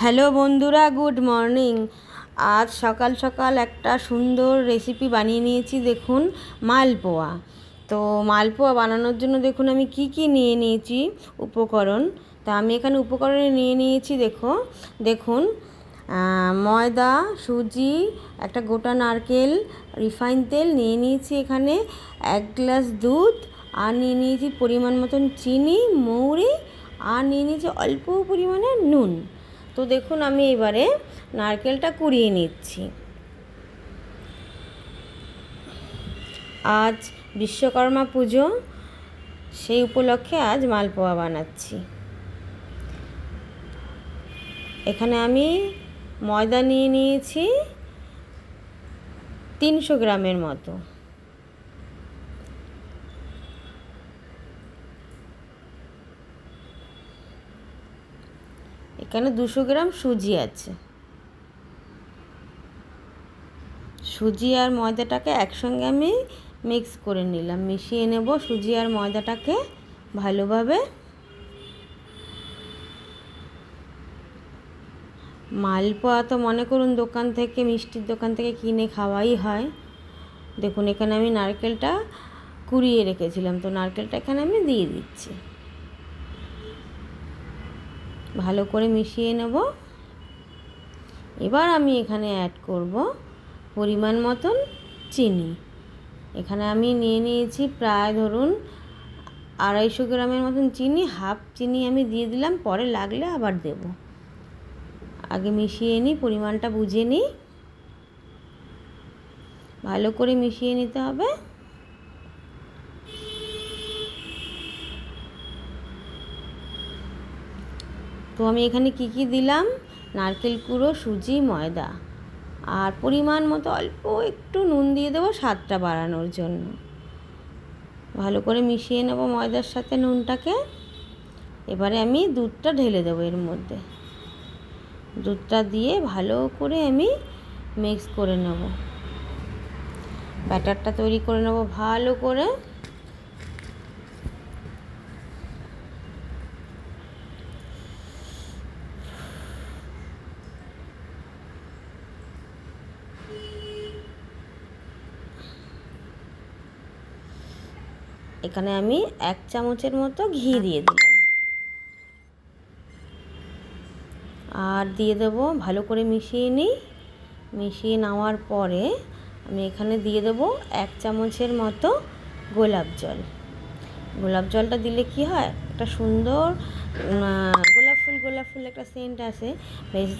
Hello বন্ধুরা, good morning. আজ সকাল সকাল একটা সুন্দর রেসিপি বানিয়ে নিয়েছি, দেখুন, মালপোয়া। তো মালপোয়া বানানোর জন্য দেখুন, আমি কি কি নিয়ে নিয়েছি, উপকরণ। তা আমি এখানে উপকরণে নিয়ে নিয়েছি, দেখো। দেখুন ময়দা, সুজি, একটা গোটা নারকেল, রিফাইন তেল নিয়ে নিয়েছি এখানে, এক গ্লাস দুধ, আর নিয়ে নিয়েছি পরিমাণ মতন চিনি, মৌরি, আর নিয়ে নিয়েছি অল্প পরিমাণে নুন। তো দেখুন, আমি এবারে নারকেলটা কুড়িয়ে নিচ্ছি। আজ বিশ্বকর্মা পুজো, সেই উপলক্ষে আজ মালপোয়া বানাচ্ছি। এখানে আমি ময়দা নিয়ে নিয়েছি তিনশো গ্রামের মতো। এখানে দুশো গ্রাম সুজি আছে। সুজি আর ময়দাটাকে একসঙ্গে আমি মিক্স করে নিলাম। মিশিয়ে নেব সুজি আর ময়দাটাকে ভালোভাবে। মালপোয়া তো মনে করুন দোকান থেকে, মিষ্টির দোকান থেকে কিনে খাওয়াই হয়। দেখুন, এখানে আমি নারকেলটা কুড়িয়ে রেখেছিলাম, তো নারকেলটা এখানে আমি দিয়ে দিচ্ছি। ভালো করে মিশিয়ে নেব। এবার আমি এখানে অ্যাড করব পরিমাণ মতন চিনি। এখানে আমি নিয়ে নিয়েছি প্রায় ধরুন আড়াইশো গ্রামের মতন চিনি, হাফ চিনি আমি দিয়ে দিলাম, পরে লাগলে আবার দেব। আগে মিশিয়ে নিই, পরিমাণটা বুঝে নিই। ভালো করে মিশিয়ে নিতে হবে। তো আমি এখানে কি কি দিলাম? নারকেল কুড়ো, সুজি, ময়দা। আর পরিমাণ মতো অল্প একটু নুন দিয়ে দেবো স্বাদটা বাড়ানোর জন্য। ভালো করে মিশিয়ে নেব ময়দার সাথে নুনটাকে। এবারে আমি দুধটা ঢেলে দেবো এর মধ্যে। দুধটা দিয়ে ভালো করে আমি মিক্স করে নেব। ব্যাটারটা তৈরি করে নেব ভালো করে। এখানে আমি এক চামচের মতো ঘি দিয়ে দিলাম। আর দিয়ে দেবো, ভালো করে মিশিয়ে নিই। মিশিয়ে নেওয়ার পরে আমি এখানে দিয়ে দেবো এক চামচের মতো গোলাপ জল। গোলাপ জলটা দিলে কি হয়? একটা সুন্দর গোলাপ ফুল গোলাপ ফুল একটা সেন্ট আসে। বেশ,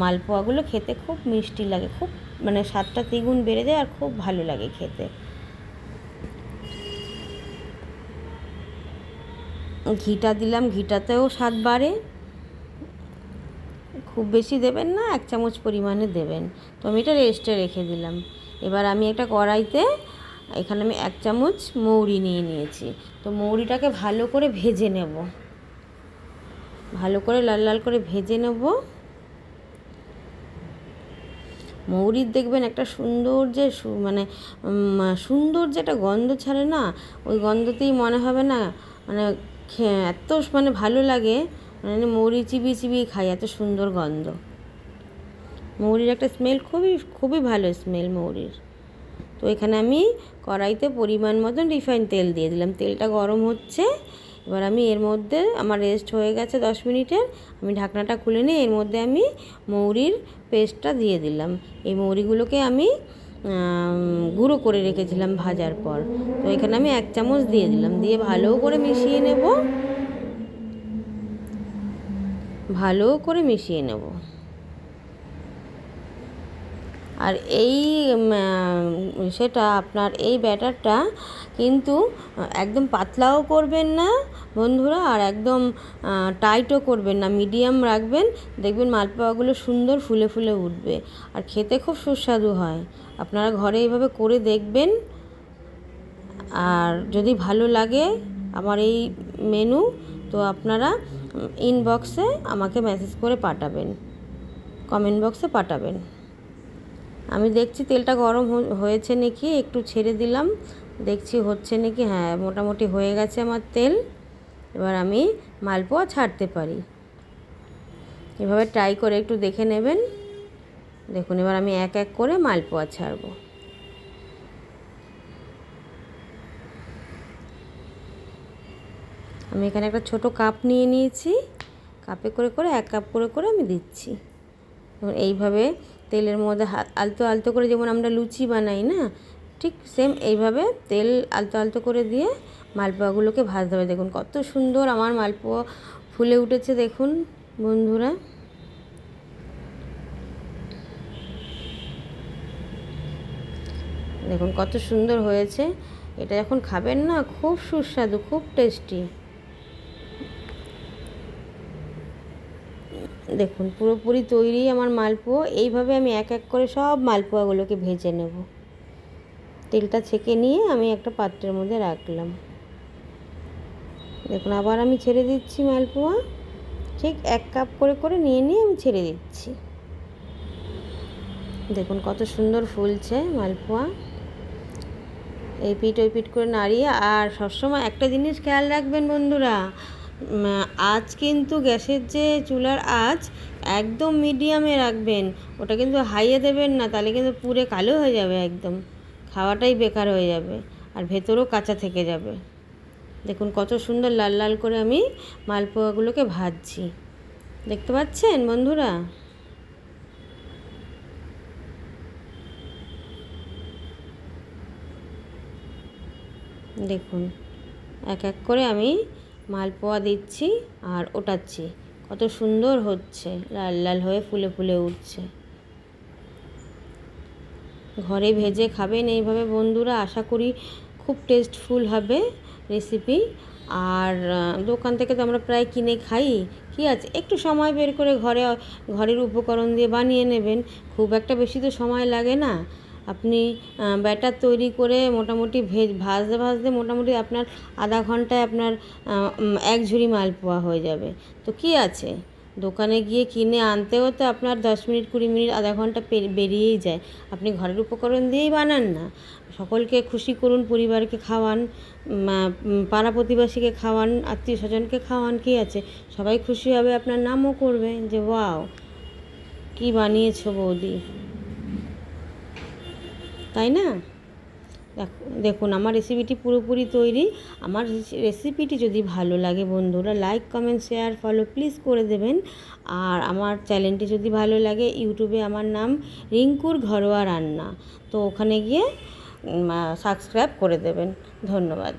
মালপোয়াগুলো খেতে খুব মিষ্টি লাগে, খুব মানে স্বাদটা দ্বিগুণ বেড়ে যায় আর খুব ভালো লাগে খেতে। ঘিটা দিলাম, ঘিটাতেও স্বাদ বাড়ে। খুব বেশি দেবেন না, এক চামচ পরিমাণে দেবেন। তো আমি এটা রেস্টে রেখে দিলাম। এবার আমি একটা কড়াইতে, এখানে আমি এক চামচ মৌরি নিয়ে নিয়েছি। তো মৌরিটাকে ভালো করে ভেজে নেব। ভালো করে লাল লাল করে ভেজে নেব। মৌরির দেখবেন একটা সুন্দর যে মানে সুন্দর যে একটা গন্ধ ছাড়ে না, ওই গন্ধতেই মনে হবে না মানে এত মানে ভালো লাগে। মানে মৌরি চিবিয়ে চিবিয়ে খাই, এত সুন্দর গন্ধ। মৌরির একটা স্মেল খুবই খুবই ভালো স্মেল মৌরির। তো এখানে আমি কড়াইতে পরিমাণ মতন রিফাইন তেল দিয়ে দিলাম। তেলটা গরম হচ্ছে। এবার আমি এর মধ্যে, আমার রেস্ট হয়ে গেছে দশ মিনিটের। আমি ঢাকনাটা খুলে নিয়ে এর মধ্যে আমি মৌরির পেস্টটা দিয়ে দিলাম। এই মৌরিগুলোকে আমি গুঁড়ো করে রেখেছিলাম ভাজার পর। তো এখানে আমি এক চামচ দিয়ে দিলাম। দিয়ে ভালো করে মিশিয়ে নেব। ভালো করে মিশিয়ে নেব। আর এই সেটা আপনার এই ব্যাটারটা কিন্তু একদম পাতলাও করবেন না বন্ধুরা, আর একদম টাইটও করবেন না। মিডিয়াম রাখবেন। দেখবেন মালপোয়াগুলো সুন্দর ফুলে ফুলে উঠবে। আর খেতে খুব সুস্বাদু হয়। আপনারা ঘরে এইভাবে করে দেখবেন। আর যদি ভালো লাগে আমার এই মেনু তো আপনারা ইনবক্সে আমাকে মেসেজ করে পাঠাবেন। কমেন্ট বক্সে পাঠাবেন। আমি দেখছি তেলটা গরম হয়েছে নাকি, একটু ছেড়ে দিলাম। দেখছি হচ্ছে নাকি হ্যাঁ মোটামুটি হয়ে গেছে আমার তেল। এবার আমি মালপোয়া ছাড়তে পারি। এভাবে ট্রাই করে একটু দেখে নেবেন। দেখুন, এবার আমি এক এক করে মালপোয়া ছাড়বো। আমি এখানে একটা ছোট কাপ নিয়ে নিয়েছি। কাপে করে করে, এক কাপ করে করে আমি দিচ্ছি। এইভাবে তেলের মধ্যে আলতো আলতো করে যেমন আমরা লুচি বানাই না, ঠিক সেম এইভাবে তেল আলতো আলতো করে দিয়ে মালপোয়াগুলোকে ভাজতে হবে। দেখুন, কত সুন্দর আমার মালপোয়া ফুলে উঠেছে, দেখুন বন্ধুরা। দেখুন কত সুন্দর হয়েছে। এটা যখন খাবেন না, খুব সুস্বাদু, খুব টেস্টি দেখুন, পুরোপুরি তৈরি আমার মালপোয়া। এইভাবে আমি এক এক করে সব মালপোয়াগুলোকে ভেজে নেব। তেলটা ছেঁকে নিয়ে আমি একটা পাত্রের মধ্যে রাখলাম। দেখুন, আবার আমি ছেড়ে দিচ্ছি মালপোয়া। ঠিক এক কাপ করে করে নিয়ে নিয়ে আমি ছেড়ে দিচ্ছি। দেখুন, কত সুন্দর ফুলছে মালপোয়া। এই পিঠ ওই পিঠ করে নাড়িয়ে আর সবসময় একটা জিনিস খেয়াল রাখবেন বন্ধুরা আজ কিন্তু গ্যাসের যে চুলার আঁচ একদম মিডিয়ামে রাখবেন, ওটা কিন্তু হাইয়ে দেবেন না, তাহলে কিন্তু পুরে কালো হয়ে যাবে একদম, খাওয়াটাই বেকার হয়ে যাবে আর ভেতরও কাঁচা থেকে যাবে। দেখুন কত সুন্দর লাল লাল করে আমি মালপোয়াগুলোকে ভাজছি, দেখতে পাচ্ছেন বন্ধুরা? দেখুন, এক এক করে আমি মালপোয়া দিচ্ছি আর ওটাচ্ছি। কত সুন্দর হচ্ছে, লাল লাল হয়ে ফুলে ফুলে উঠছে। ঘরে ভেজে খাবেন এইভাবে বন্ধুরা, আশা করি খুব টেস্টফুল হবে রেসিপি আর দোকান থেকে তো আমরা প্রায় কিনে খাই। কী আছে? একটু সময় বের করে ঘরে, ঘরের উপকরণ দিয়ে বানিয়ে নেবেন। খুব একটা বেশি তো সময় লাগে না। আপনি ব্যাটার তৈরি করে মোটামুটি ভেজ, ভাজতে ভাজতে মোটামুটি আপনার আধা ঘন্টায় আপনার এক ঝুড়ি মালপোয়া হয়ে যাবে। তো কী আছে? দোকানে গিয়ে কিনে আনতেও তো আপনার দশ মিনিট, কুড়ি মিনিট, আধা ঘণ্টা বেরিয়েই যায়। আপনি ঘরের উপকরণ দিয়েই বানান না। সকলকে খুশি করুন, পরিবারকে খাওয়ান পাড়া প্রতিবেশীকে খাওয়ান, আত্মীয় স্বজনকে খাওয়ান, কী আছে? সবাই খুশি হবে, আপনার নামও করবে। যে, ওয়াও, কী বানিয়েছো বৌদি? তাই না? দেখুন, আমার রেসিপিটি পুরোপুরি তৈরি। আমার রেসিপিটি যদি ভালো লাগে বন্ধুরা like comment share follow please করে দেবেন। আর আমার চ্যানেলটি যদি ভালো লাগে ইউটিউবে আমার নাম রিঙ্কুর ঘরোয়া রান্না। তো ওখানে গিয়ে সাবস্ক্রাইব করে দেবেন। ধন্যবাদ।